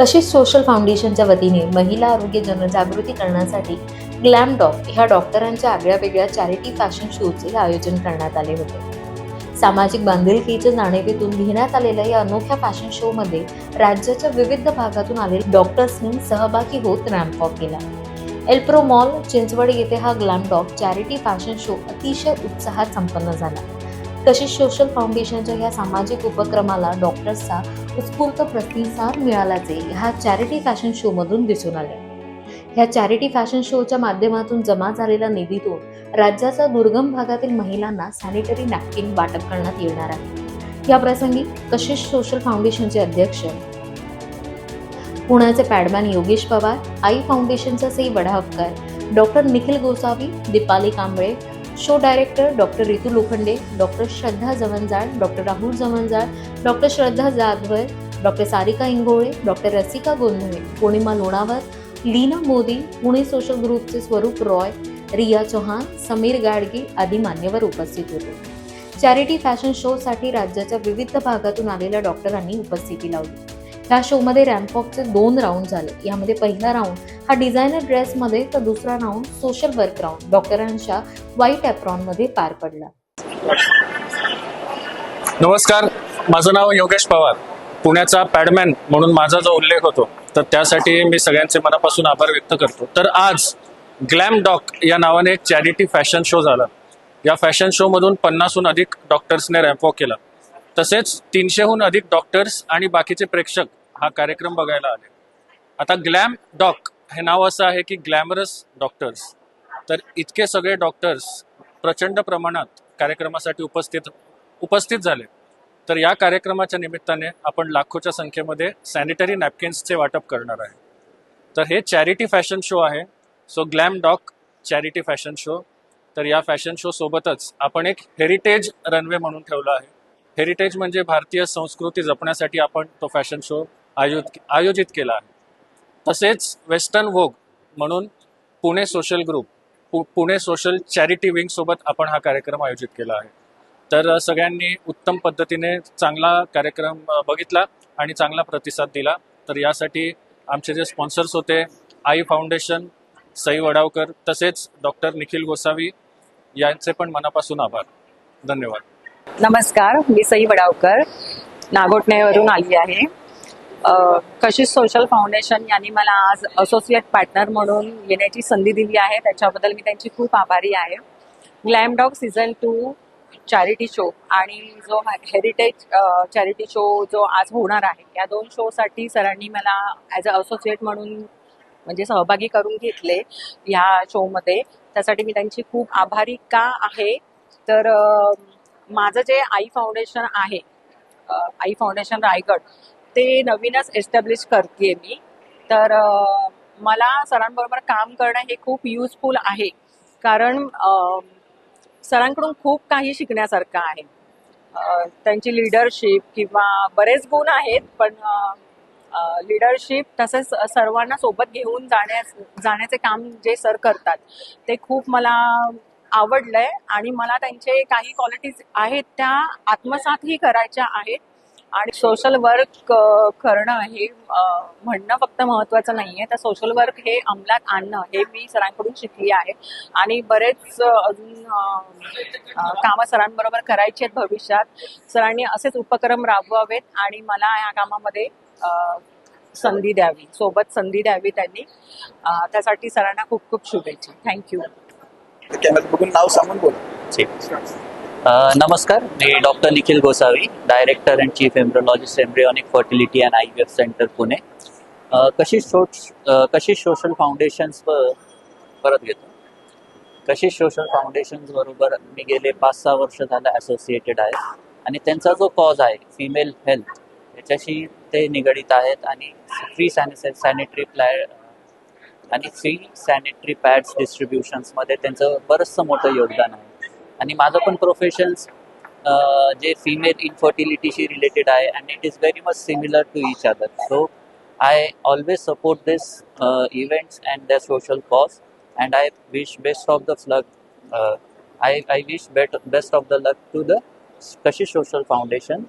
तसेच सोशल फाउंडेशनच्या वतीने महिला आरोग्य जनजागृती करण्यासाठी ग्लॅम डॉक ह्या डॉक्टरांच्या आगळ्या वेगळ्या चॅरिटी फॅशन शोचे आयोजन करण्यात आले होते. सामाजिक बांधिलकीच्या जाणीवेतून घेण्यात आलेल्या या अनोख्या फॅशन शोमध्ये राज्याच्या विविध भागातून आलेल्या डॉक्टर्सनी सहभागी होत रॅम्प वॉक केला. एल्प्रो मॉल चिंचवड येथे हा ग्लॅमडॉग चॅरिटी फॅशन शो अतिशय उत्साहात संपन्न झाला. तसेच सोशल फाउंडेशनच्या या सामाजिक उपक्रमाला डॉक्टर्सचा उत्स्फूर्त प्रतिसाद मिळाल्याचे ह्या चॅरिटी फॅशन शो मधून दिसून आले. ह्या चॅरिटी फॅशन शोच्या माध्यमातून जमा झालेल्या निधीतून राज्याच्या दुर्गम भागातील महिलांना सॅनिटरी नॅपकिन वाटप करण्यात येणार आहे. या प्रसंगी कशिश सोशल फाउंडेशनचे अध्यक्ष पुण्याचे Pad Man Yogesh Pawar Aai फाउंडेशनचा Sai Wadahakkar doctor Nikhil Gosavi Deepali Kamble show director doctor Ritu Lokhande doctor Shraddha Jawanjal doctor Rahul Jawanjal doctor Shraddha Jadhavar doctor Sarika Ingole doctor Rasika Gondhale Pournima Lonavar Leena Modi Pune social ग्रुपचे स्वरूप रॉय रिया चौहान समीर गाडगे आदी मान्यवर उपस्थित होते. Charity fashion शोसाठी राज्याच्या विविध भागातून आलेल्या डॉक्टरांनी उपस्थिती लावली. ह्या शोमध्ये रॅम्पॉकचे दोन राऊंड झाले. यामध्ये पहिला राऊंड हा डिझायनर ड्रेसमध्ये तर दुसरा राऊंड सोशल वर्क राऊंड डॉक्टरांच्या व्हाईट ॲप्रॉनमध्ये पार पडला. नमस्कार. माझं नाव योगेश पवार. पुण्याचा पॅडमॅन म्हणून माझा जो उल्लेख होतो तर त्यासाठी मी सगळ्यांचे मनापासून आभार व्यक्त करतो. तर आज ग्लॅम डॉक या नावाने एक चॅरिटी फॅशन शो झाला. या फॅशन शोमधून पन्नासहून अधिक डॉक्टर्सने रॅम्पॉक केला. तसेच तीनशेहून अधिक डॉक्टर्स आणि बाकीचे प्रेक्षक हा कार्यक्रम बघायला आले. आता ग्लॅम डॉक हे नाव असं आहे की ग्लॅमरस डॉक्टर्स. तर इतके सगळे डॉक्टर्स प्रचंड प्रमाणात कार्यक्रमासाठी उपस्थित उपस्थित झाले. तर या कार्यक्रमाच्या निमित्ताने आपण लाखोच्या संख्येमध्ये सॅनिटरी नॅपकिन्सचे वाटप करणार आहे. तर हे चॅरिटी फॅशन शो आहे. So glam doc charity fashion show तर या फॅशन शो सोबतच आपण एक हेरिटेज रनवे म्हणून ठेवला आहे. हेरिटेज म्हणजे भारतीय संस्कृती जपण्यासाठी आपण तो फॅशन शो आयोजित आयोजित केला आहे. तसेच वेस्टर्न वोग म्हणून पुणे सोशल ग्रुप पु पुणे सोशल चॅरिटी विंग सोबत आपण हा कार्यक्रम आयोजित केला आहे. तर सगळ्यांनी उत्तम पद्धतीने चांगला कार्यक्रम बघितला आणि चांगला प्रतिसाद दिला. तर यासाठी आमचे जे स्पॉन्सर्स होते आई फाउंडेशन सई वडावकर तसेच डॉक्टर निखिल गोसावी यांचे पण मनापासून आभार. धन्यवाद. नमस्कार मी सई वडावकर नागोटणेवरून आली आहे. कशी सोशल फाउंडेशन यांनी मला आज असोसिएट पार्टनर म्हणून येण्याची संधी दिली आहे. त्याच्याबद्दल मी त्यांची खूप आभारी आहे. Glam doc season two charity show आणि जो हेरिटेज चॅरिटी शो जो आज होणार आहे या दोन शोसाठी सरांनी मला ॲज अ असोसिएट म्हणून म्हणजे सहभागी करून घेतले ह्या शोमध्ये त्यासाठी मी त्यांची खूप आभारी का आहे? तर माझं जे आई फाउंडेशन आहे आई फाउंडेशन रायगड ते नवीनच एस्टॅब्लिश करते मी. तर मला सरांबरोबर काम करणं हे खूप युजफुल आहे. कारण सरांकडून खूप काही शिकण्यासारखं आहे. त्यांची लिडरशिप किंवा बरेच गुण आहेत पण लिडरशिप तसेच सर्वांना सोबत घेऊन जाण्यास जाण्याचे काम जे सर करतात ते खूप मला आवडलंय. आणि मला त्यांचे काही क्वालिटीज आहेत त्या आत्मसातही करायच्या आहेत. आणि सोशल वर्क करणं हे म्हणणं फक्त महत्वाचं नाहीये. तर सोशल वर्क हे अंमलात आणणं हे मी सरांकडून शिकली आहे. आणि बरेच अजून कामं सरांबरोबर करायची आहेत भविष्यात. सरांनी असेच उपक्रम राबवावेत आणि मला या कामामध्ये अ, संधी द्यावी सोबत संधी द्यावी त्यांनी. त्यासाठी सरांना खूप खूप शुभेच्छा. थँक्यू कॅमेरा बघून नाव सांगून बोल. नमस्कार मी doctor Nikhil Gosavi director and chief embryologist embryonic fertility and I V F centre Pune. कशी सोश कशिश सोशल फाउंडेशन्सवर परत घेतो? कशिश सोशल फाउंडेशन्स बरोबर मी गेले पाच सहा वर्ष झालं असोसिएटेड आहे आणि त्यांचा जो कॉज आहे फिमेल हेल्थ याच्याशी ते निगडीत आहेत आणि फ्री सॅनि सॅनिटरी प्लॅ आणि फ्री सॅनिटरी पॅड्स डिस्ट्रीब्युशन्समध्ये त्यांचं बरंचसं मोठं योगदान आहे. आणि माझं पण प्रोफेशन्स जे फिमेल इन्फर्टिलिटीशी रिलेटेड आहे and it is very much similar to each other so I always support this events and the social cause and I wish best of the luck I I wish bet best of the luck to the Kashish social foundation